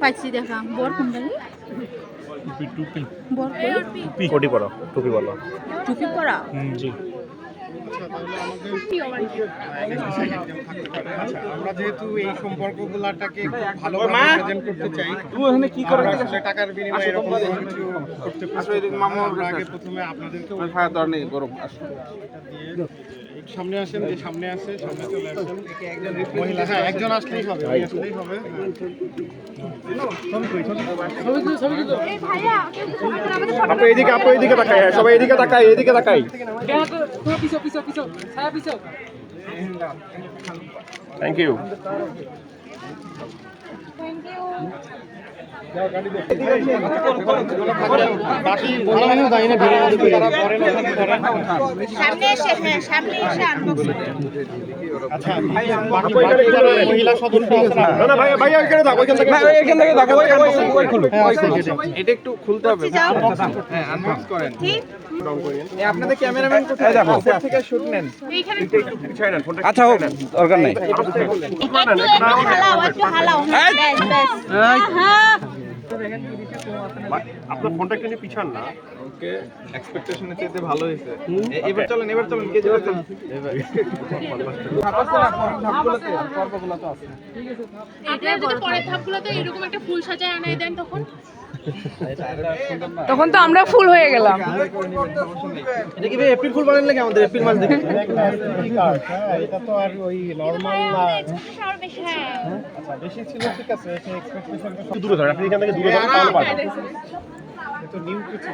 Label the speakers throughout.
Speaker 1: পাইছি দেখা। বর কোনটা
Speaker 2: টুপি টুপি।
Speaker 1: বর টুপি।
Speaker 3: কোটি পড়ো টুপি বলো
Speaker 1: টুপি পরা?
Speaker 3: জি।
Speaker 4: আমরা যেহেতু এই সম্পর্কগুলাটাকে প্রেজেন্ট করতে চাই তুমি কি করে আসলে টাকার বিনিময়ে এরকম কিছু করতে আমরা আগে প্রথমে আপনাদেরকে সামনে আসেন যে সামনে আসে সামনে চলে আসেন মহিলা হ্যাঁ একজন আসলেই হবে আসলেই হবে
Speaker 3: আপু এদিকে আপু এদিকে তাকাই হ্যাঁ সবাই এদিকে তাকাই এদিকে তাকাই।
Speaker 1: সামনে এসে হ্যাঁ।
Speaker 5: এটা একটু খুলতে হবে হ্যাঁ আনবক্স করেন। আপনাদের ক্যামেরাম্যান কোথায়
Speaker 3: দেখো।
Speaker 5: থেকে শুট নেন
Speaker 1: এইখানে
Speaker 3: পিছাই নেন ফোনটা
Speaker 5: আচ্ছা হোক দরকার নাই
Speaker 1: একটু একটু হালাও একটু হালাও হ্যাঁ ব্যাস ব্যাস হ্যাঁ
Speaker 3: আপনার ফোনটা একটু পিছান না
Speaker 5: ওকে এক্সপেকটেশনের চাইতে ভালো হয়েছে এবার চলেন এবার চলেন কে যেতে চান
Speaker 6: আপনারা যদি পরের ধাপগুলোতে এরকম একটা ফুল সাজায় আনাই দেন তখন
Speaker 7: তখন তো আমরা ফুল হয়ে গেলাম
Speaker 5: এটা কি এপ্রিল ফুল বানান লাগে আমাদের এপ্রিল মাস দেখে
Speaker 4: হ্যাঁ, এটা তো আর ওই নর্মাল না
Speaker 1: বেশি হ্যাঁ
Speaker 4: আচ্ছা বেশি ছিল ঠিক আছে
Speaker 3: দূরে ধরেন আপনি এখান থেকে দূরে
Speaker 4: তো নিউ কিছু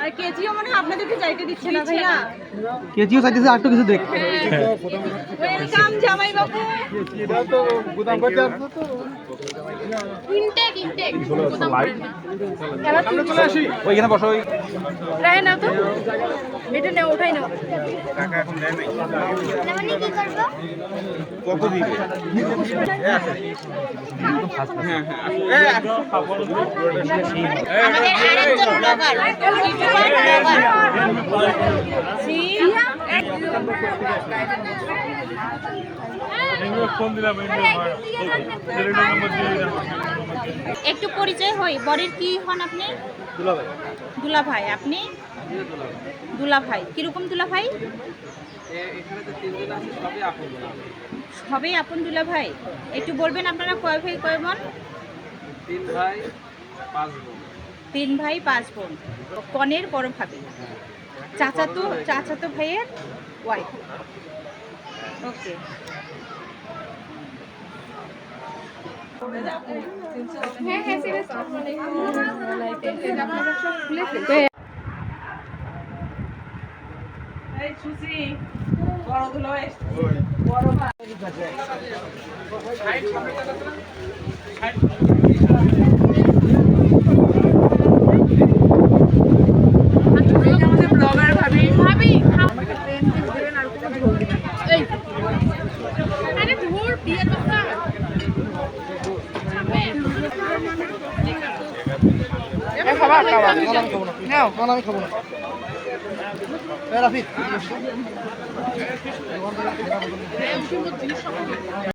Speaker 1: আর কেজিও মনে হয় আপনাদেরকে যাইতে দিচ্ছে না ভাইয়া?
Speaker 5: কেজিও চাইতেছে আর কিছু দেখ
Speaker 1: ওয়েলকাম জামাই বাবু
Speaker 4: এটা তো গুদাম করতে আসছে তো
Speaker 6: ইনটেক ইনটেক
Speaker 5: ওইখানে বসো ওই
Speaker 6: রায় না তো? এটা নে ওঠাই না
Speaker 1: আমাদের আরেকজন ব্লগার ইউটিউবার ব্লগার
Speaker 2: ফোন দিলাম
Speaker 1: একটু পরিচয় হই বরের কি হন আপনি দুলা ভাই আপনি দুলা ভাই কীরকম দুলা ভাই সবই আপন দুলা ভাই একটু বলবেন আপনারা কয় ভাই কয় বোন
Speaker 5: তিন ভাই বোন
Speaker 1: তিন ভাই পাঁচ বোন। কনের বড় ভাবি। চাচাতো চাচাতো ভাইয়ের ওয়াইফ ওকে
Speaker 6: হ্যাঁ হ্যাঁ সিরিয়াস আপনারা সব খুলে ফেলছে।
Speaker 7: আমাদের খাবার খাবার নাও
Speaker 4: আমি খাবো না রাফি